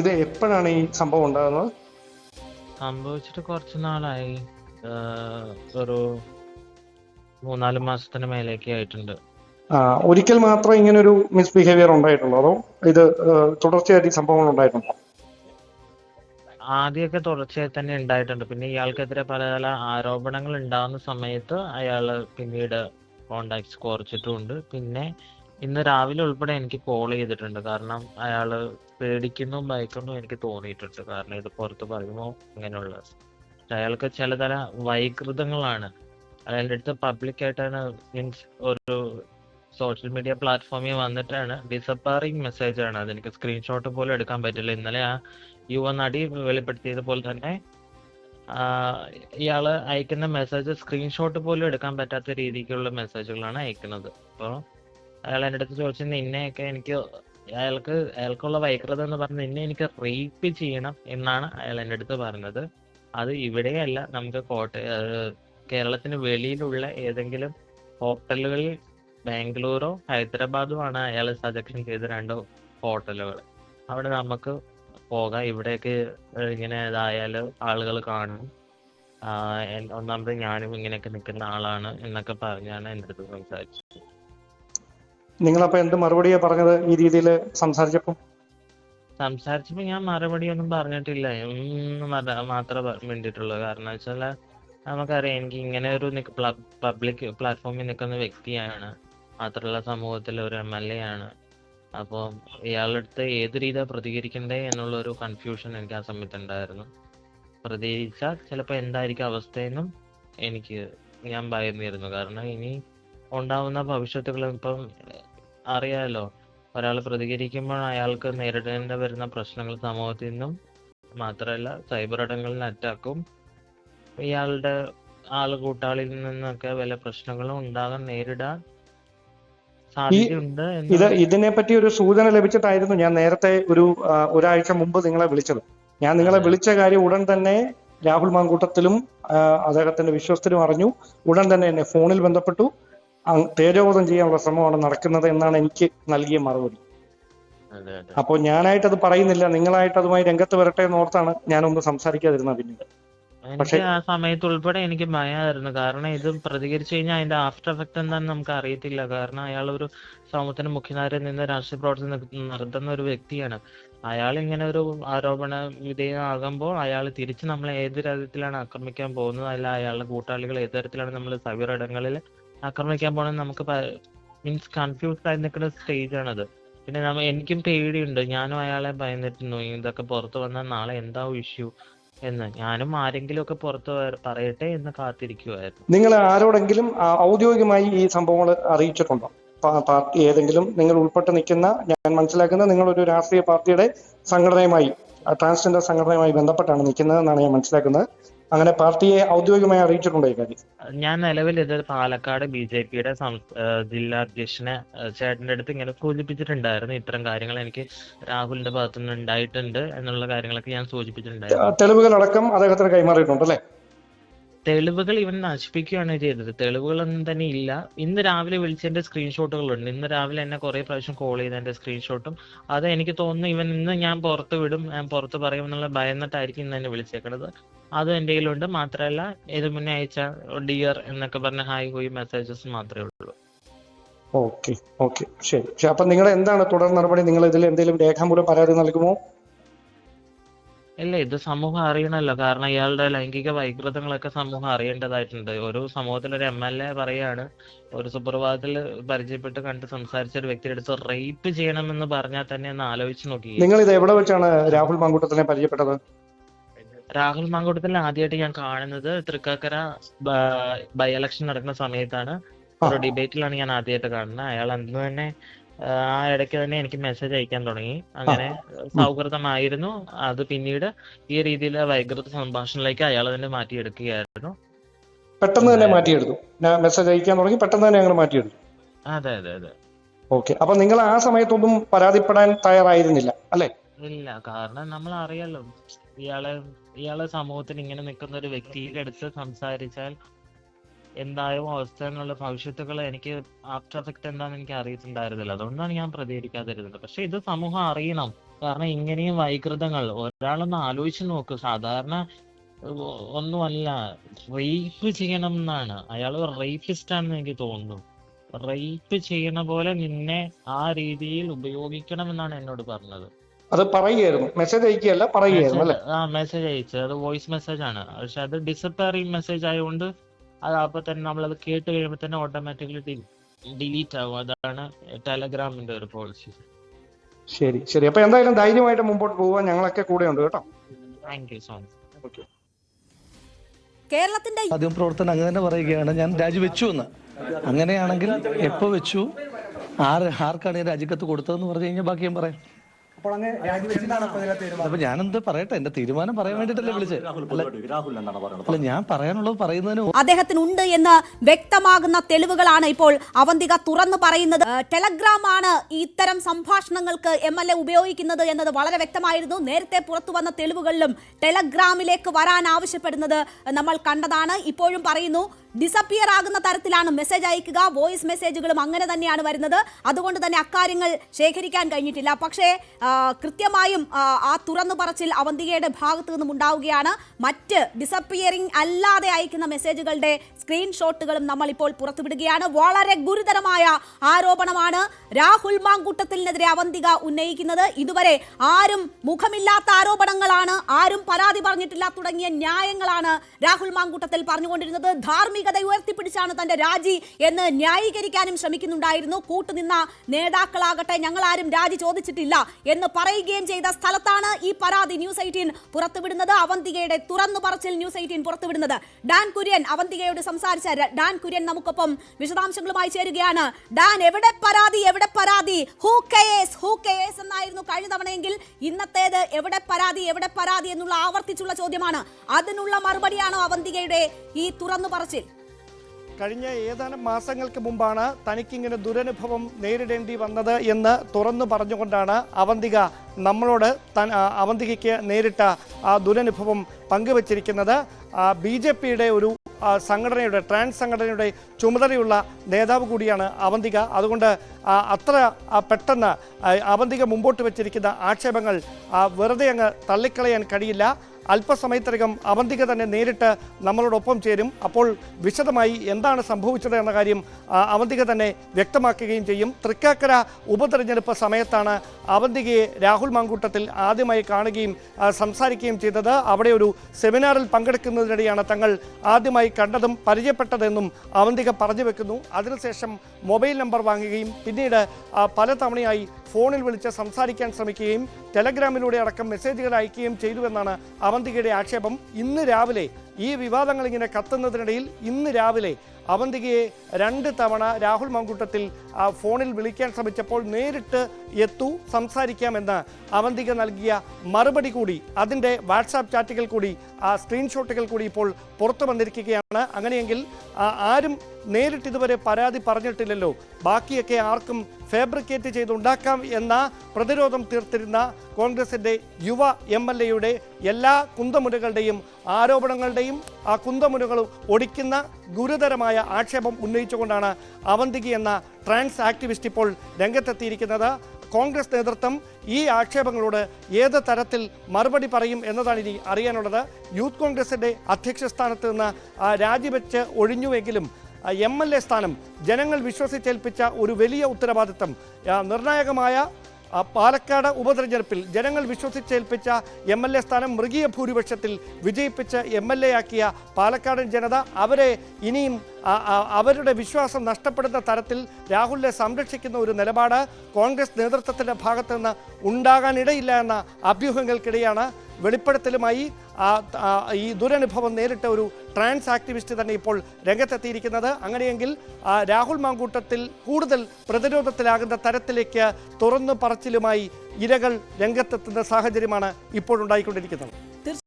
ഇത് എപ്പോഴാണ് ഈ സംഭവം ഉണ്ടാകുന്നത്? സംഭവിച്ചിട്ട് കുറച്ച് നാളായി. ഒരു മൂന്നാൽ മാസത്തിന് മേലേക്ക് ആയിട്ടുണ്ട്. ഒരിക്കൽ മാത്രം ഇങ്ങനെ ഒരു മിസ്ബിഹേവിയർ ഉണ്ടായിട്ടുള്ളൂ അതോ ഇത് തുടർച്ചയായിട്ട് സംഭവങ്ങൾ ഉണ്ടായിട്ടുണ്ടോ? ആദ്യമൊക്കെ തുടർച്ചയായി തന്നെ ഉണ്ടായിട്ടുണ്ട്. പിന്നെ ഇയാൾക്കെതിരെ പല പല ആരോപണങ്ങൾ ഉണ്ടാകുന്ന സമയത്ത് അയാൾ പിന്നീട് കോണ്ടാക്ട്സ് കുറച്ചിട്ടുമുണ്ട് പിന്നെ ഇന്ന് രാവിലെ ഉൾപ്പെടെ എനിക്ക് കോൾ ചെയ്തിട്ടുണ്ട്. കാരണം അയാൾ പേടിക്കുന്നു ഭയക്കുന്നു എനിക്ക് തോന്നിയിട്ടുണ്ട്. കാരണം ഇത് പുറത്ത് പറയുമോ അങ്ങനെയുള്ള അയാൾക്ക് ചിലതര വൈകൃതങ്ങളാണ്. അയാളുടെ അടുത്ത് പബ്ലിക് ആയിട്ടാണ് മീൻസ് ഒരു സോഷ്യൽ മീഡിയ പ്ലാറ്റ്ഫോമിൽ വന്നിട്ടാണ് ഡിസപ്പാറിങ് മെസ്സേജ് ആണ്. അതെനിക്ക് സ്ക്രീൻഷോട്ട് പോലും എടുക്കാൻ പറ്റില്ല. ഇന്നലെ ആ യുവ നടി വെളിപ്പെടുത്തിയത് പോലെ തന്നെ ഇയാൾ അയക്കുന്ന മെസ്സേജ് സ്ക്രീൻഷോട്ട് പോലും എടുക്കാൻ പറ്റാത്ത രീതിക്കുള്ള മെസ്സേജുകളാണ് അയക്കുന്നത്. അപ്പോൾ അയാൾ എന്റെ അടുത്ത് ചോദിച്ചു നിന്നെയൊക്കെ എനിക്ക് അയാൾക്ക് അയാൾക്കുള്ള വൈകൃതം എന്ന് പറഞ്ഞ് നിന്നെ എനിക്ക് റേപ്പ് ചെയ്യണം എന്നാണ് അയാൾ എന്റെ അടുത്ത് പറഞ്ഞത്. അത് ഇവിടെയല്ല നമുക്ക് കോട്ട കേരളത്തിന് വെളിയിലുള്ള ഏതെങ്കിലും ഹോട്ടലുകളിൽ ബാംഗ്ലൂരോ ഹൈദരാബാദോ ആണ് അയാൾ സജക്ഷൻ ചെയ്ത രണ്ട് ഹോട്ടലുകൾ. അവിടെ നമുക്ക് പോകാം. ഇവിടെയൊക്കെ ഇങ്ങനെ ഇതായാൽ ആളുകൾ കാണും. ഒന്നാമത് ഞാനും ഇങ്ങനെയൊക്കെ നിൽക്കുന്ന ആളാണ് എന്നൊക്കെ പറഞ്ഞാണ് എന്റെ അടുത്ത് സംസാരിച്ചത്. നിങ്ങളപ്പോ എന്ത് മറുപടിയാ പറഞ്ഞത് ഈ രീതിയിൽ സംസാരിച്ചപ്പോ? സംസാരിച്ചപ്പോ ഞാൻ മറുപടി ഒന്നും പറഞ്ഞിട്ടില്ല മാത്രമേ പ- കാരണം വെച്ചാൽ നമുക്കറിയാം എനിക്ക് ഇങ്ങനെ ഒരു പബ്ലിക് പ്ലാറ്റ്ഫോമിൽ നിൽക്കുന്ന വ്യക്തിയാണ്. മാത്രമല്ല സമൂഹത്തിൽ ഒരു എം എൽ എ ആണ് അപ്പോൾ ഇയാളുടെ അടുത്ത് ഏത് രീതിയാണ് പ്രതികരിക്കണ്ടേ എന്നുള്ള ഒരു കൺഫ്യൂഷൻ എനിക്ക് ആ സമയത്ത് ഉണ്ടായിരുന്നു പ്രതികരിച്ചാൽ ചിലപ്പോൾ എന്തായിരിക്കും അവസ്ഥയെന്നും എനിക്ക് ഞാൻ ഭയന്നിരുന്നു. കാരണം ഇനി ഉണ്ടാവുന്ന ഭവിഷ്യത്തുകൾ ഇപ്പം അറിയാലോ. ഒരാൾ പ്രതികരിക്കുമ്പോൾ അയാൾക്ക് നേരിടേണ്ടി വരുന്ന പ്രശ്നങ്ങൾ സമൂഹത്തിൽ നിന്നും മാത്രമല്ല സൈബർ ഇടങ്ങളിൽ അറ്റാക്കും. ഇയാളുടെ ആൾ കൂട്ടാളിയിൽ നിന്നൊക്കെ വല്ല പ്രശ്നങ്ങളും ഉണ്ടാകാൻ നേരിടാൻ സാധ്യതയുണ്ട് ഇത് ഇതിനെ ഇതിനെപ്പറ്റി ഒരു സൂചന ലഭിച്ചിട്ടായിരുന്നു ഞാൻ നേരത്തെ ഒരു ഒരാഴ്ച മുമ്പ് നിങ്ങളെ വിളിച്ചത്. ഞാൻ നിങ്ങളെ വിളിച്ച കാര്യം ഉടൻ തന്നെ രാഹുൽ മാങ്കൂട്ടത്തിലും അദ്ദേഹത്തിന്റെ വിശ്വസ്തരും അറിഞ്ഞു. ഉടൻ തന്നെ എന്നെ ഫോണിൽ ബന്ധപ്പെട്ടു. തേജോവധം ചെയ്യാനുള്ള ശ്രമമാണ് നടക്കുന്നത് എന്നാണ് എനിക്ക് നൽകിയ മറുപടി. അപ്പോൾ ഞാനായിട്ട് അത് പറയുന്നില്ല. നിങ്ങളായിട്ട് അതുമായി രംഗത്ത് വരട്ടെ എന്ന് ഓർത്താണ് ഞാനൊന്ന് സംസാരിക്കാതിരുന്നത് പിന്നീട് പക്ഷേ- ആ സമയത്ത് ഉൾപ്പെടെ എനിക്ക് ഭയമായിരുന്നു കാരണം ഇത് പ്രതികരിച്ചു കഴിഞ്ഞാൽ അതിന്റെ ആഫ്റ്റർ എഫക്ട് എന്താണെന്ന് നമുക്ക് അറിയത്തില്ല. കാരണം അയാൾ ഒരു സമൂഹത്തിന് മുഖ്യധാരയിൽ നിന്ന് രാഷ്ട്രീയ പ്രവർത്തനം നട- നടത്തുന്ന ഒരു വ്യക്തിയാണ്. അയാൾ ഇങ്ങനെ ഒരു ആരോപണ വിധേയമാകുമ്പോൾ അയാൾ തിരിച്ച് നമ്മളെ ഏത് തരത്തിലാണ് ആക്രമിക്കാൻ പോകുന്നത്? അല്ല അയാളുടെ കൂട്ടാളികൾ ഏത് തരത്തിലാണ് നമ്മൾ സൈബർ ഇടങ്ങളിൽ ആക്രമിക്കാൻ പോകുന്നത് നമുക്ക് മീൻസ് കൺഫ്യൂസ് ആയി നിൽക്കുന്ന സ്റ്റേജ് ആണത്. പിന്നെ നമ്മ എനിക്കും പേടിയുണ്ട്. ഞാനും അയാളെ ഭയന്നിരുന്നു. ഇതൊക്കെ പുറത്തു വന്നാൽ നാളെ എന്താവും ഇഷ്യൂ എന്ന്. ഞാനും ആരെങ്കിലും ഒക്കെ പുറത്ത് പറയട്ടെ എന്ന് കാത്തിരിക്കുവായിരുന്നു. നിങ്ങൾ ആരോടെങ്കിലും ഔദ്യോഗികമായി ഈ സംഭവങ്ങൾ അറിയിച്ചിട്ടുണ്ടോ? പാർട്ടി ഏതെങ്കിലും നിങ്ങൾ ഉൾപ്പെട്ട് നിൽക്കുന്ന ഞാൻ മനസ്സിലാക്കുന്ന നിങ്ങൾ ഒരു രാഷ്ട്രീയ പാർട്ടിയുടെ സംഘടനയുമായി ട്രാൻസ്ജെൻഡർ സംഘടനയുമായി ബന്ധപ്പെട്ടാണ് നിൽക്കുന്നത് എന്നാണ് ഞാൻ മനസ്സിലാക്കുന്നത്. അങ്ങനെ പാർട്ടിയെ ഔദ്യോഗികമായി അറിയിച്ചിട്ടുണ്ടോ ഈ കാര്യം? ഞാൻ നിലവിൽ ഇത് പാലക്കാട് ബി ജെ പിയുടെ ജില്ലാ അധ്യക്ഷനെ ചേട്ടന്റെ അടുത്ത് ഇങ്ങനെ സൂചിപ്പിച്ചിട്ടുണ്ടായിരുന്നു. ഇത്തരം കാര്യങ്ങൾ എനിക്ക് രാഹുലിന്റെ ഭാഗത്തുനിന്ന് ഉണ്ടായിട്ടുണ്ട് എന്നുള്ള കാര്യങ്ങളൊക്കെ ഞാൻ സൂചിപ്പിച്ചിട്ടുണ്ടായിരുന്നു. തെളിവുകൾ അടക്കം അദ്ദേഹത്തിന് കൈമാറിയിട്ടുണ്ട് അല്ലേ തെളിവുകൾ ഇവൻ നശിപ്പിക്കുകയാണ് ചെയ്തത്. തെളിവുകളൊന്നും തന്നെ ഇല്ല. ഇന്ന് രാവിലെ വിളിച്ചതിന്റെ സ്ക്രീൻഷോട്ടുകളുണ്ട് ഇന്ന് രാവിലെ എന്നെ കുറെ പ്രാവശ്യം കോൾ ചെയ്തതിന്റെ സ്ക്രീൻഷോട്ടും അത് എനിക്ക് തോന്നുന്നു ഇവൻ ഇന്ന് ഞാൻ പുറത്ത് വിടും ഞാൻ പുറത്ത് പറയും എന്നുള്ള ഭയന്നിട്ടായിരിക്കും ഇന്ന് എന്നെ വിളിച്ചേക്കണത്. അതും എന്റെ കയ്യിലുണ്ട്. മാത്രമല്ല ഇത് മുന്നേ അയച്ച ഡിയർ എന്നൊക്കെ പറഞ്ഞ ഹായ് ഹോയ് മെസ്സേജസ് മാത്രമേ ഉള്ളൂ. ഓക്കെ ഓക്കെ ശരി. പക്ഷെ അപ്പൊ നിങ്ങൾ എന്താണ് തുടർ നടപടി? നിങ്ങൾ ഇതിൽ എന്തെങ്കിലും രേഖാമൂലം പരാതി നൽകുമോ? ഇല്ല ഇത് സമൂഹം അറിയണമല്ലോ കാരണം ഇയാളുടെ ലൈംഗിക വൈകൃതങ്ങളൊക്കെ സമൂഹം അറിയേണ്ടതായിട്ടുണ്ട്. ഒരു സമൂഹത്തിൽ ഒരു എം എൽ എ പറയാണ് ഒരു സുപ്രഭാതത്തിൽ പരിചയപ്പെട്ട് കണ്ട് സംസാരിച്ച ഒരു വ്യക്തിയുടെ അടുത്ത് റേപ്പ് ചെയ്യണമെന്ന് പറഞ്ഞാൽ തന്നെ ഒന്ന് ആലോചിച്ച് നോക്കി നിങ്ങൾ ഇത് എവിടെ വെച്ചാണ് രാഹുൽ മാങ്കൂട്ടത്തിനെ പരിചയപ്പെട്ടത്? രാഹുൽ മാങ്കൂട്ടത്തിൽ ആദ്യമായിട്ട് ഞാൻ കാണുന്നത് തൃക്കാക്കര ബൈ ഇലക്ഷൻ നടക്കുന്ന സമയത്താണ്. ഒരു ഡിബേറ്റിലാണ് ഞാൻ ആദ്യമായിട്ട് കാണുന്നത്. അയാൾ അന്ന് തന്നെ ആ, ഇടയ്ക്ക് തന്നെ എനിക്ക് മെസ്സേജ് അയക്കാൻ തുടങ്ങി. അങ്ങനെ സൗഹൃദമായിരുന്നു. അത് പിന്നീട് ഈ രീതിയിലെ വൈകൃത സംഭാഷണത്തിലേക്ക് അയാൾ തന്നെ മാറ്റിയെടുക്കുകയായിരുന്നു. പെട്ടെന്ന് തന്നെ മാറ്റിയെടുത്തു. ഞാൻ മെസ്സേജ് അയക്കാൻ തുടങ്ങി പെട്ടെന്ന് തന്നെ ഞങ്ങൾ മാറ്റിയെടുത്തു. അതെ അതെ അതെ. ഓക്കെ. അപ്പൊ നിങ്ങൾ ആ സമയത്തൊന്നും പരാതിപ്പെടാൻ തയ്യാറായിരുന്നില്ല അല്ലെ? ഇല്ല കാരണം നമ്മൾ അറിയാലോ. ഇയാളെ ഇയാളെ സമൂഹത്തിൽ ഇങ്ങനെ നിൽക്കുന്ന ഒരു വ്യക്തിയുടെ അടുത്ത് സംസാരിച്ചാൽ എന്തായോ അവസ്ഥ എന്നുള്ള ഭവിഷ്യത്തുകൾ എനിക്ക് ആഫ്റ്റർ എഫക്ട് എന്താണെന്ന് എനിക്ക് അറിയത്തുണ്ടായിരുന്നില്ല അതുകൊണ്ടാണ് ഞാൻ പ്രതികരിക്കാതിരുന്നത്. പക്ഷെ ഇത് സമൂഹം അറിയണം. കാരണം ഇങ്ങനെയും വൈകൃതങ്ങൾ. ഒരാളൊന്ന് ആലോചിച്ച് നോക്ക്. സാധാരണ ഒന്നുമല്ല. റേപ്പ് ചെയ്യണം എന്നാണ്. അയാൾ റേപ്പിസ്റ്റ് ആണെന്ന് എനിക്ക് തോന്നുന്നു. റേപ്പ് ചെയ്യണ പോലെ നിന്നെ ആ രീതിയിൽ ഉപയോഗിക്കണം എന്നാണ് എന്നോട് പറഞ്ഞത്. അത് പറയുകയായിരുന്നു. മെസ്സേജ് അയക്കുകയല്ല പറയുകയായിരുന്നു അല്ലേ? ആ മെസ്സേജ് അയച്ചത് അത് വോയിസ് മെസ്സേജ് ആണ്. പക്ഷെ അത് ഡിസപ്പയറിംഗ് മെസ്സേജ് ആയതുകൊണ്ട് അത് അപ്പോൾ തന്നെ നമ്മളത് കേട്ട് കഴിയുമ്പോൾ തന്നെ ഓട്ടോമാറ്റിക്കലി ഡിലീറ്റ് ആവും. അതാണ് ടെലഗ്രാമിന്റെ ഒരു പോളിസി ശരി ശരി. അപ്പൊ എന്തായാലും ധൈര്യമായിട്ട് മുമ്പോട്ട് പോവാൻ ഞങ്ങളൊക്കെ കൂടെ ഉണ്ട് കേട്ടോ thank you so much okay കേരളത്തിന്റെ ആദ്യം പ്രവർത്തനം അങ്ങനെ തന്നെ പറയുകയാണ്. ഞാൻ രാജിവെച്ചു എന്ന്. അങ്ങനെയാണെങ്കിൽ എപ്പോ വെച്ചു? ആർ ആർക്കാണ് ഈ രാജിക്കത്ത് കൊടുത്തതെന്ന് പറഞ്ഞു കഴിഞ്ഞാൽ ബാക്കി ഞാൻ പറയാം. അപ്പോൾ അങ്ങ് രാജിവെച്ചിട്ടാണ് അപ്പോൾ ഇതിലെ തീരുമാനം? അപ്പൊ ഞാനെന്ത് പറയട്ടെ? എന്റെ തീരുമാനം പറയാൻ വേണ്ടിട്ടല്ലേ വിളിച്ചത്? അല്ല അല്ല ഞാൻ പറയാനുള്ളത് പറയുന്നതിന് അദ്ദേഹത്തിനുണ്ട് എന്ന് വ്യക്തമാകുന്ന തെളിവുകളാണ് ഇപ്പോൾ അവന്തിക തുറന്നു പറയുന്നത്. ഏഹ് ടെലഗ്രാം ആണ് ഇത്തരം സംഭാഷണങ്ങൾക്ക് എം എൽ എ ഉപയോഗിക്കുന്നത് എന്നത് വളരെ വ്യക്തമായിരുന്നു. നേരത്തെ പുറത്തു വന്ന തെളിവുകളിലും ടെലഗ്രാമിലേക്ക് വരാൻ ആവശ്യപ്പെടുന്നത് നമ്മൾ കണ്ടതാണ്. ഇപ്പോഴും പറയുന്നു ഡിസപ്പിയർ ആകുന്ന തരത്തിലാണ് മെസ്സേജ് അയക്കുക. വോയിസ് മെസ്സേജുകളും അങ്ങനെ തന്നെയാണ് വരുന്നത്. അതുകൊണ്ട് തന്നെ അക്കാര്യങ്ങൾ ശേഖരിക്കാൻ കഴിഞ്ഞിട്ടില്ല. പക്ഷേ ആ, കൃത്യമായും ആ, തുറന്നു പറച്ചിൽ അവന്തികയുടെ ഭാഗത്തു നിന്നും ഉണ്ടാവുകയാണ്. മറ്റ് ഡിസപ്പിയറിംഗ് അല്ലാതെ അയക്കുന്ന മെസ്സേജുകളുടെ സ്ക്രീൻഷോട്ടുകളും നമ്മൾ ഇപ്പോൾ പുറത്തുവിടുകയാണ്. വളരെ ഗുരുതരമായ ആരോപണമാണ് രാഹുൽ മാങ്കൂട്ടത്തിനെതിരെ അവന്തിക ഉന്നയിക്കുന്നത്. ഇതുവരെ ആരും മുഖമില്ലാത്ത ആരോപണങ്ങളാണ് ആരും പരാതി പറഞ്ഞിട്ടില്ല തുടങ്ങിയ ന്യായങ്ങളാണ് രാഹുൽ മാങ്കൂട്ടത്തിൽ പറഞ്ഞുകൊണ്ടിരുന്നത്. ധാർമ്മികത ഉയർത്തിപ്പിടിച്ചാണ് തന്റെ രാജി എന്ന് ന്യായീകരിക്കാനും ശ്രമിക്കുന്നുണ്ടായിരുന്നു. കൂട്ടുനിന്ന നേതാക്കളാകട്ടെ ഞങ്ങൾ ആരും രാജി ചോദിച്ചിട്ടില്ല എന്ന് പറയുകയും ചെയ്ത സ്ഥലത്താണ് ഈ പരാതി ന്യൂസ് എയ്റ്റീൻ പുറത്തുവിടുന്നത്. അവന്തികയുടെ തുറന്നു പറച്ചിൽ ന്യൂസ് എയ്റ്റീൻ പുറത്തുവിടുന്നത്. ഡാൻ കുര്യൻ അവന്തികയോട് സംസാരിച്ച ഡാൻ കുര്യൻ നമുക്കൊപ്പം വിശദാംശങ്ങളുമായി ചേരുകയാണ്. ഡാൻ എവിടെ പരാതി എവിടെ പരാതി? ഹൂ കെയേസ് ഹൂ കെയേസ് എന്നായിരുന്നു കഴിഞ്ഞ തവണയെങ്കിൽ ഇന്നത്തേത് എവിടെ പരാതി എവിടെ പരാതി എന്നുള്ള ആവർത്തിച്ചുള്ള ചോദ്യമാണ്. അതിനുള്ള മറുപടിയാണോ അവന്തികയുടെ ഈ തുറന്നു പറച്ചിൽ? കഴിഞ്ഞ ഏതാനും മാസങ്ങൾക്ക് മുമ്പാണ് തനിക്കിങ്ങനെ ദുരനുഭവം നേരിടേണ്ടി വന്നത് എന്ന് തുറന്നു പറഞ്ഞുകൊണ്ടാണ് അവന്തിക നമ്മളോട് അവന്തികയ്ക്ക് നേരിട്ട ആ ദുരനുഭവം പങ്കുവച്ചിരിക്കുന്നത്. ബി ജെ പിയുടെ ഒരു സംഘടനയുടെ ട്രാൻസ് സംഘടനയുടെ ചുമതലയുള്ള നേതാവ് കൂടിയാണ് അവന്തിക. അതുകൊണ്ട് അത്ര പെട്ടെന്ന് അവന്തിക മുമ്പോട്ട് വെച്ചിരിക്കുന്ന ആക്ഷേപങ്ങൾ വെറുതെ അങ്ങ് തള്ളിക്കളയാൻ കഴിയില്ല. അല്പസമയത്തിനകം അവന്തിക തന്നെ നേരിട്ട് നമ്മളോടൊപ്പം ചേരും. അപ്പോൾ വിശദമായി എന്താണ് സംഭവിച്ചത് എന്ന കാര്യം അവന്തിക തന്നെ വ്യക്തമാക്കുകയും ചെയ്യും. തൃക്കാക്കര ഉപതെരഞ്ഞെടുപ്പ് സമയത്താണ് അവന്തികയെ രാഹുൽ മാങ്കൂട്ടത്തിൽ ആദ്യമായി കാണുകയും സംസാരിക്കുകയും ചെയ്തത്. അവിടെ ഒരു സെമിനാറിൽ പങ്കെടുക്കുന്നതിനിടെയാണ് തങ്ങൾ ആദ്യമായി കണ്ടതും പരിചയപ്പെട്ടതെന്നും അവന്തിക പറഞ്ഞു വെക്കുന്നു. അതിനുശേഷം മൊബൈൽ നമ്പർ വാങ്ങുകയും പിന്നീട് പലതവണയായി ഫോണിൽ വിളിച്ച് സംസാരിക്കാൻ ശ്രമിക്കുകയും ടെലഗ്രാമിലൂടെ അടക്കം മെസ്സേജുകൾ അയക്കുകയും ചെയ്തുവെന്നാണ് അവന്തികയുടെ ആക്ഷേപം ഇന്ന് രാവിലെ ഈ വിവാദങ്ങൾ ഇങ്ങനെ കത്തുന്നതിനിടയിൽ ഇന്ന് രാവിലെ അവന്തികയെ രണ്ട് തവണ രാഹുൽ മങ്കൂട്ടത്തിൽ ഫോണിൽ വിളിക്കാൻ ശ്രമിച്ചപ്പോൾ നേരിട്ട് എത്തൂ സംസാരിക്കാമെന്ന് അവന്തിക നൽകിയ മറുപടി കൂടി അതിന്റെ വാട്സാപ്പ് ചാറ്റുകൾ കൂടി ആ സ്ക്രീൻഷോട്ടുകൾ കൂടി ഇപ്പോൾ പുറത്തു വന്നിരിക്കുകയാണ്. അങ്ങനെയെങ്കിൽ ആരും നേരിട്ട് ഇതുവരെ പരാതി പറഞ്ഞിട്ടില്ലല്ലോ. ബാക്കിയൊക്കെ ആർക്കും ഫാബ്രിക്കേറ്റ് ചെയ്തുണ്ടാക്കാം എന്ന പ്രതിരോധം തീർത്തിരുന്ന കോൺഗ്രസിന്റെ യുവ എം എല്ലാ കുന്തമുനകളുടെയും ആരോപണങ്ങളുടെയും ആ കുന്തമുനകൾ ഒടിക്കുന്ന ഗുരുതരമായ ആക്ഷേപം ഉന്നയിച്ചുകൊണ്ടാണ് അവന്തിക എന്ന ട്രാൻസ് ആക്ടിവിസ്റ്റ് ഇപ്പോൾ രംഗത്തെത്തിയിരിക്കുന്നത്. കോൺഗ്രസ് നേതൃത്വം ഈ ആക്ഷേപങ്ങളോട് ഏത് തരത്തിൽ മറുപടി പറയും എന്നതാണ് ഇനി അറിയാനുള്ളത്. യൂത്ത് കോൺഗ്രസിന്റെ അധ്യക്ഷ സ്ഥാനത്ത് നിന്ന് രാജിവെച്ച് ഒഴിഞ്ഞുവെങ്കിലും എം എൽ എ സ്ഥാനം ജനങ്ങൾ വിശ്വസിച്ചേൽപ്പിച്ച ഒരു വലിയ ഉത്തരവാദിത്തം നിർണായകമായ പാലക്കാട് ഉപതെരഞ്ഞെടുപ്പിൽ ജനങ്ങൾ വിശ്വസിച്ചേൽപ്പിച്ച എം എൽ എ സ്ഥാനം മൃഗീയ ഭൂരിപക്ഷത്തിൽ വിജയിപ്പിച്ച് എം എൽ എ ആക്കിയ പാലക്കാടൻ ജനത അവരെ ഇനിയും അവരുടെ വിശ്വാസം നഷ്ടപ്പെടുന്ന തരത്തിൽ രാഹുലിനെ സംരക്ഷിക്കുന്ന ഒരു നിലപാട് കോൺഗ്രസ് നേതൃത്വത്തിന്റെ ഭാഗത്തുനിന്ന് ഉണ്ടാകാനിടയില്ല എന്ന അഭ്യൂഹങ്ങൾക്കിടെയാണ് വെളിപ്പെടുത്തലുമായി ഈ ദുരനുഭവം നേരിട്ട ഒരു ട്രാൻസ് ആക്ടിവിസ്റ്റ് തന്നെ ഇപ്പോൾ രംഗത്തെത്തിയിരിക്കുന്നത്. അങ്ങനെയെങ്കിൽ രാഹുൽ മാങ്കൂട്ടത്തിൽ കൂടുതൽ പ്രതിരോധത്തിലാകുന്ന തരത്തിലേക്ക് തുറന്നു പറച്ചിലുമായി ഇരകൾ രംഗത്തെത്തുന്ന സാഹചര്യമാണ് ഇപ്പോൾ ഉണ്ടായിക്കൊണ്ടിരിക്കുന്നത്